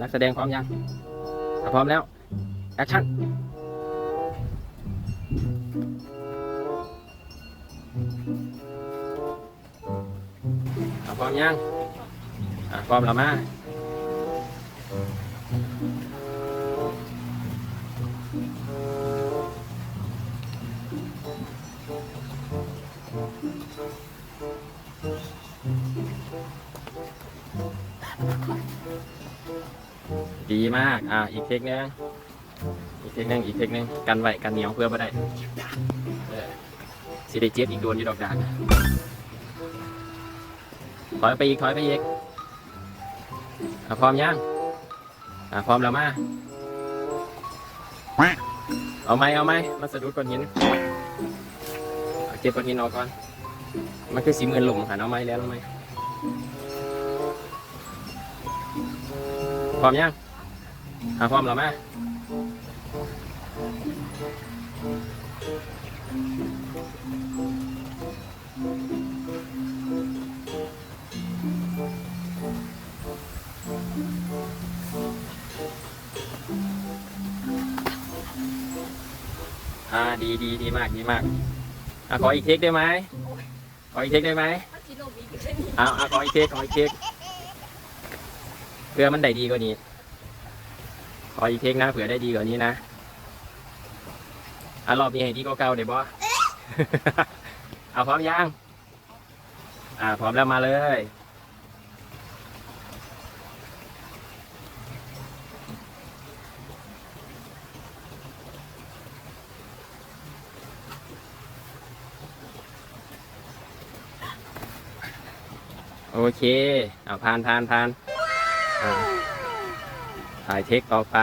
นักแสดงพร้อมยังถ้าพร้อมแล้ว แอคชั่นพร้อมยังพร้อมแล้วมา ดีมาก อ่า อีกเทคนึง อีกเทคนึง อีกเทคนึง กันไว้กันเหนียวเพื่อมาได้เออสิได้เจ็บอีกโดนอยู่ดอกดานถอยไปอีกถอยไปอีกอะพร้อมยังอะพร้อมแล้วมา เอาไหมเอาไหมมาสะดุดก้อนหินเอาเก็บก้อนหินออกก่อน มันคือสีมือนหลุมหันเอาไหมแล้วเอาไหมพร้อมยัง อะพร้อมแล้วมาอ่าดีดีดีมากดีมากอะขออีกเทคได้ไหมขออีกเทคได้ไหมเมื่อกี้ลงอีกเลยนี่เอาเอาขออีกเทคขออีกเทคเพื่อมันได้ดีกว่านี้ข ออีกเทคนะเผื่อได้ดีกว่านี้นะอะรอบนี้ให้ดีก็เก่าเดี๋ยวบอเอาพร้อมยัง อ่า พร้อมแล้วมาเลยโอเค เอาผ่านผ่านผ่าน ถ่ายเทคต่อไป